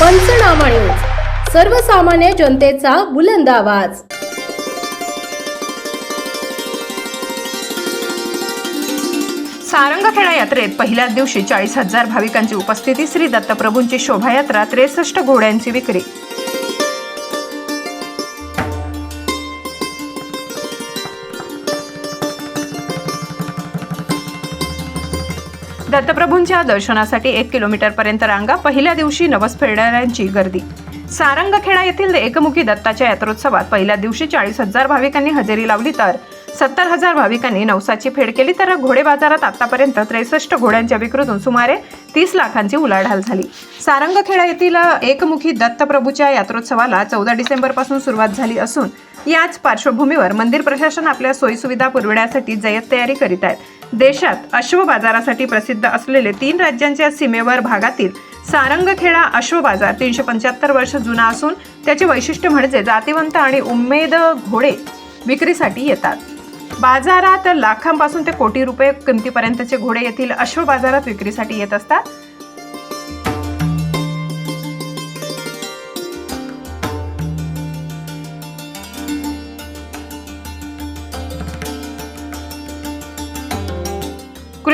पंचनामा न्यूज. सर्वसामान्य जनतेचा बुलंद आवाज. सारंगखेडा यात्रेत पहिल्याच दिवशी चाळीस हजार भाविकांची उपस्थिती श्री दत्तप्रभूंची शोभायात्रा त्रेसष्ट घोड्यांची विक्री. दत्तप्रभूंच्या दर्शनासाठी एक किलोमीटर पर्यंत रांगा पहिल्या दिवशी नवस फेडणाऱ्यांची गर्दी. सारंगखेडा येथील एकमुखी दत्ताच्या यात्रोत्सवात पहिल्या दिवशी चाळीस हजार भाविकांनी हजेरी लावली तर सत्तर हजार भाविकांनी नवसाची फेड केली तर घोडे बाजारात आतापर्यंत त्रेसष्ट घोड्यांच्या विक्रीतून सुमारे तीस लाखांची उलाढाल झाली. सारंगखेडा येथील एकमुखी दत्तप्रभूच्या यात्रोत्सवाला चौदा डिसेंबरपासून सुरुवात झाली असून याच पार्श्वभूमीवर मंदिर प्रशासन आपल्या सोयीसुविधा पुरविण्यासाठी जय्यत तयारी करीत आहेत देशात अश्व बाजारासाठी प्रसिद्ध असलेले तीन राज्यांच्या सीमेवर भागातील सारंगखेडा अश्व बाजार तीनशे पंच्याहत्तर वर्ष जुना असून त्याचे वैशिष्ट्य म्हणजे जातिवंत आणि उमेद घोडे विक्रीसाठी येतात. बाजारात लाखांपासून ते कोटी रुपये किमतीपर्यंतचे घोडे येथील अश्व बाजारात विक्रीसाठी येत असतात.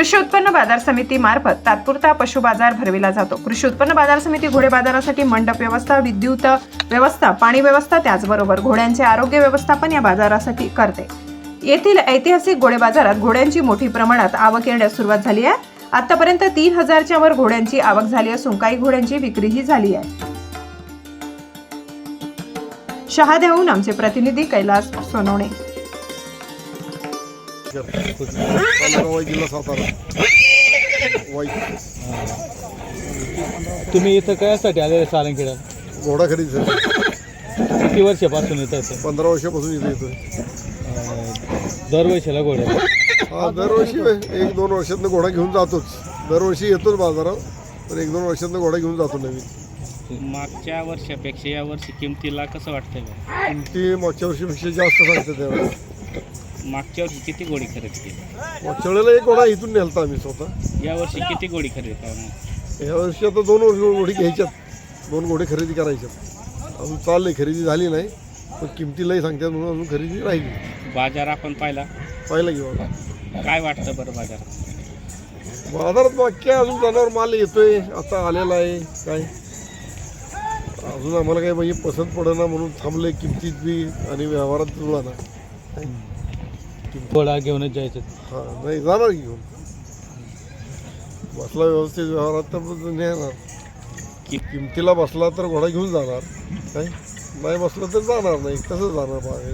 कृषी उत्पन्न बाजार समिती मार्फत तात्पुरता पशु बाजार भरविला जातो. कृषी उत्पन्न बाजार समिती घोडे बाजारासाठी मंडप व्यवस्था विद्युत व्यवस्था पाणी व्यवस्था त्याचबरोबर घोड्यांचे आरोग्य व्यवस्थापन या बाजारासाठी करते. येथील ऐतिहासिक घोडे बाजारात घोड्यांची मोठी प्रमाणात आवक येण्यास सुरुवात झाली आहे. आतापर्यंत तीन हजारच्या वर घोड्यांची आवक झाली असून काही घोड्यांची विक्रीही झाली आहे. शहाद्याहून आमचे प्रतिनिधी कैलास सोनवणे. तालुका वाई जिल्हा सातारा वाई तुम्ही इथं कशासाठी आले सारंगखेड्यात? घोडा खरेदीसाठी किती वर्षापासून येत असं पंधरा वर्षापासून इथे येतोय. दरवर्षीला घोड्या हा दरवर्षी एक दोन वर्षातनं घोडा घेऊन जातोच. दरवर्षी येतोच बाजारात पण एक दोन वर्षातनं घोडा घेऊन जातो नवीन. मागच्या वर्षापेक्षा या वर्षी किमतीला कसं वाटतंय बा? किमती मागच्या वर्षीपेक्षा जास्त सांगते त्यावेळेस. मागच्या वर्षी किती गोडी खरेदी केली? मागच्या वेळेला एक घोडा इथून नेलता आम्ही स्वतः. या वर्षी किती गोडी खरेदी करणार? या वर्षी आता दोन वर्ष घोडी घ्यायच्यात. दोन घोडे खरेदी करायच्यात. अजून चाललंय खरेदी झाली नाही. पण किमतीलाही सांगतात म्हणून अजून खरेदी राहिली बाजार आपण पाहिला? पाहिलं घेऊ आता काय वाटतं बरं बाजारात बाजारात मागच्या अजून जनावर माल येतोय. आता आलेला आहे. काय? अजून आम्हाला काही म्हणजे पसंत पडेना म्हणून थांबले किमतीत बी आणि व्यवहारात जुळा ना घोडा घेऊनच जायचं. हा नाही जाणार की घेऊन? बसला व्यवस्थित व्यवहारात तर नेणार कि- किमतीला बसला तर घोडा घेऊन जाणार. काय? नाही बसला तर जाणार नाही कसं जाणार बा